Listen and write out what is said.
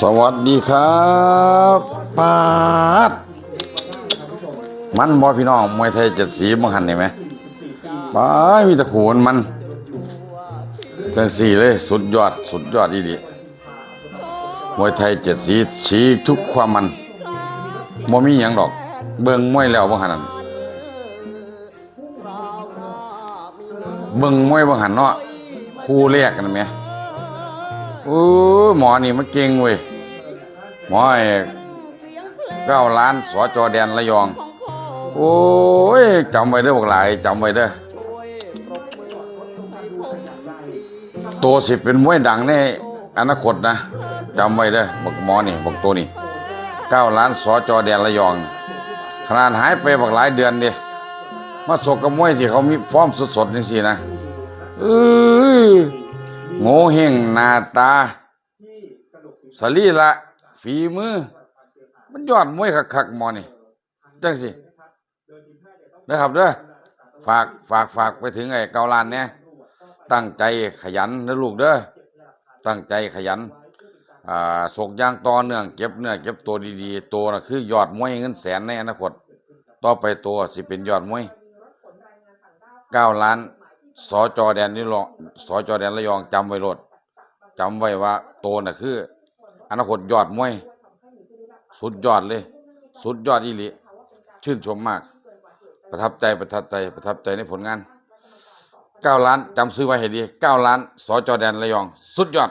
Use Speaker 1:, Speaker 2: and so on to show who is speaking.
Speaker 1: สวัสดีครับปาดมันบอพี่น้องมวยไทยเจ็ดสีมังหันเห็นไหมปามีตะขูนมันเจังสี่เลย สุดยอด สุดยอดอีดีมวยไทยเจ็ดสีชีทุกความมันบ่มีหยังดอก เบิ่งมวยแล้วบ่หันนั่นเบิ่งมวยบ่หันเนาะคู่แรกกันไหม โอ้หมอนี่มันเก่งเว้ยหมอไอ้เก้าล้านสจแดนระยอง โอ้ยจำไว้เด้อพวกหลายจำไว้เด้อตัวสิเป็นมวยดังในอนาคตนะจำไว้เด้อบักหมอนี่บักตัวนี่เก้าล้านสจแดนระยอง ขนาดหายไปบักหลายเดือนดิมาสกกับมวยที่เขามีฟอร์มสดๆจังซี่นะเอ้ย โง่เฮงหน้าตาสรีละฝีมือ มันยอดมวยคักๆหมอนี่จังสินะครับเด้อฝากฝากฝากไปถึงไอ้เกาลานเนี่ยตั้งใจขยันนะลูกเด้อตั้งใจขยันอ่าสกอยางต่อเนื่องเก็บเนื้อเก็บตัวดีๆ ตัวนะคือยอดมวยเงินแสนในอนาคตต่อไปตัวสิเป็นยอดมวยเก้าล้าน สจแดนนี่ลองสจแดนระยองจำไว้รถจำไว้ว่าโตน่ะคือ อนาคตยอดมวย สุดยอดเลย สุดยอดอีหลีชื่นชมมาก ประทับใจประทับใจประทับใจในผลงานเก้าล้านจำซื้อไว้ให้ดีเก้าล้านสจแดนระยอง สุดยอด